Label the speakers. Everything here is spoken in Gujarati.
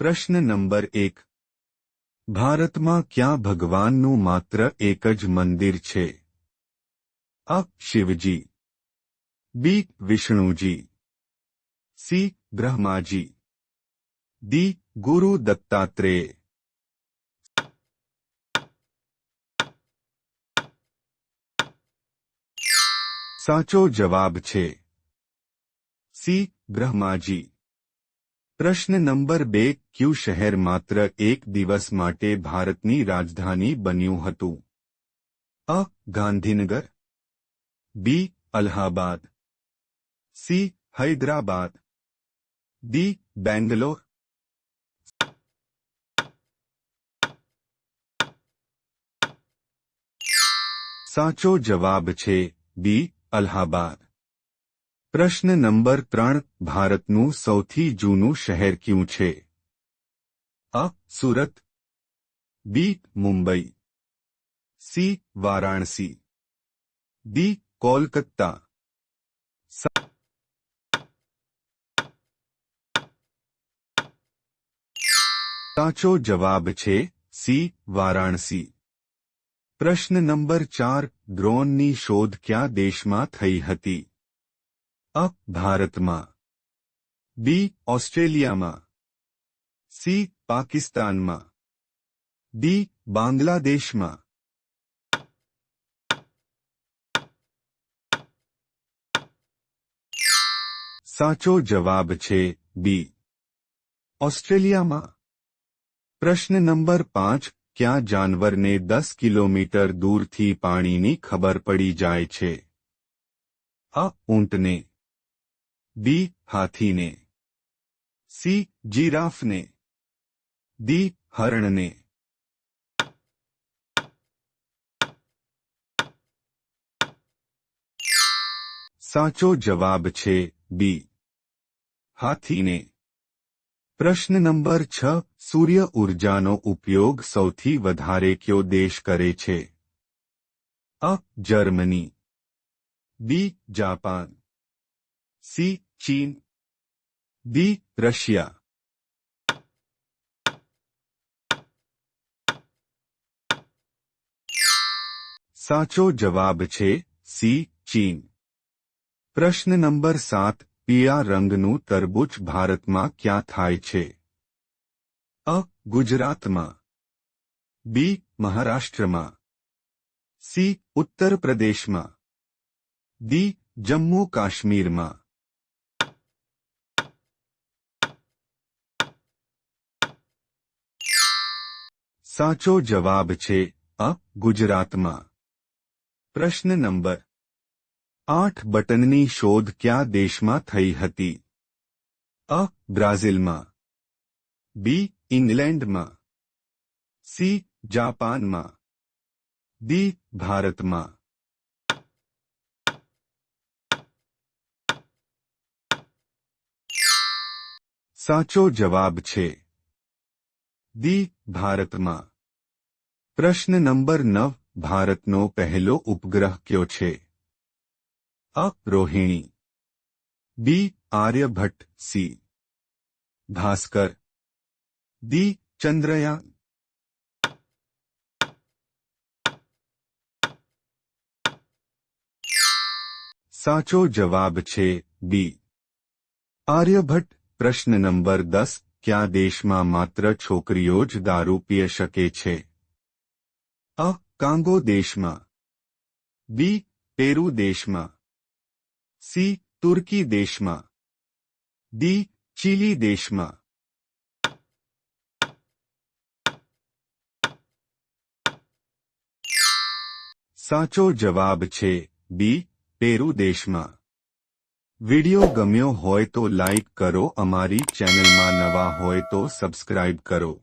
Speaker 1: પ્રશ્ન નંબર એક ભારતમાં ક્યાં ભગવાનનું માત્ર એક જ મંદિર છે A Shivji B Vishnuji C Brahmaji D Guru Dattatreya સાચો જવાબ છે સી બ્રહ્માજી પ્રશ્ન નંબર બે, ક્યુ શહેર માત્ર એક દિવસ માટે ભારતની રાજધાની બન્યું હતું? A, Gandhinagar, B, Allahabad, C, Hyderabad, D, Bangalore, સાચો જવાબ છે બી, અલ્હાબાદ. પ્રશ્ન નંબર ત્રણ, ભારતનું સૌથી જૂનું શહેર ક્યું છે? A, Surat, B, Mumbai, C, Varanasi, D, Kolkata સાચો જવાબ છે સી, વારાણસી. પ્રશ્ન નંબર ચાર, ડ્રોનની શોધ ક્યાં દેશમાં થઈ હતી? અ, ભારતમાં. બી, ઓસ્ટ્રેલિયામાં. સી, પાકિસ્તાનમાં. ડી, બાંગ્લાદેશમાં. સાચો જવાબ છે બી. ઓસ્ટ્રેલિયામાં. પ્રશ્ન નંબર પાંચ, ક્યાં જાનવરને દસ કિલોમીટર દૂરથી પાણીની ખબર પડી જાય છે? અ, ઊંટને. બી હાથીને. સી જીરાફને. ડી હરણને. સાચો જવાબ છે બી. હાથીને. પ્રશ્ન નંબર છ, સૂર્ય ઉર્જાનો ઉપયોગ સૌથી વધારે કયો દેશ કરે છે? A, Germany. B, Japan. C ચીન ડી રશિયા સાચો જવાબ છે સી ચીન પ્રશ્ન નંબર સાત પીળા રંગનું તરબૂચ ભારતમાં ક્યાં થાય છે અ ગુજરાતમાં બી મહારાષ્ટ્રમાં સી ઉત્તર પ્રદેશમાં ડી જમ્મુ કાશ્મીરમાં સાચો જવાબ છે અ ગુજરાતમાં પ્રશ્ન નંબર આઠ બટનની શોધ કયા દેશમાં થઈ હતી અ બ્રાઝિલમાં બી ઇંગ્લેન્ડમાં સી જાપાનમાં ડી ભારતમાં સાચો જવાબ છે દી ભારતમાં પ્રશ્ન નંબર નવ ભારતનો પહેલો ઉપગ્રહ કયો છે A Rohini B Aryabhata C Bhaskara D Chandrayaan સાચો જવાબ છે બી આર્યભટ્ટ પ્રશ્ન નંબર દસ ક્યાં દેશમાં માત્ર છોકરીઓ જ દારૂ પીએ શકે છે અ કાંગો દેશમાં બી પેરુ દેશમાં સી તુર્કી દેશમાં ડી ચીલી દેશમાં સાચો જવાબ છે બી પેરુ દેશમાં વિડિયો ગમ્યો હોય તો લાઈક કરો અમારી ચેનલમાં નવા હોય તો સબસ્ક્રાઇબ કરો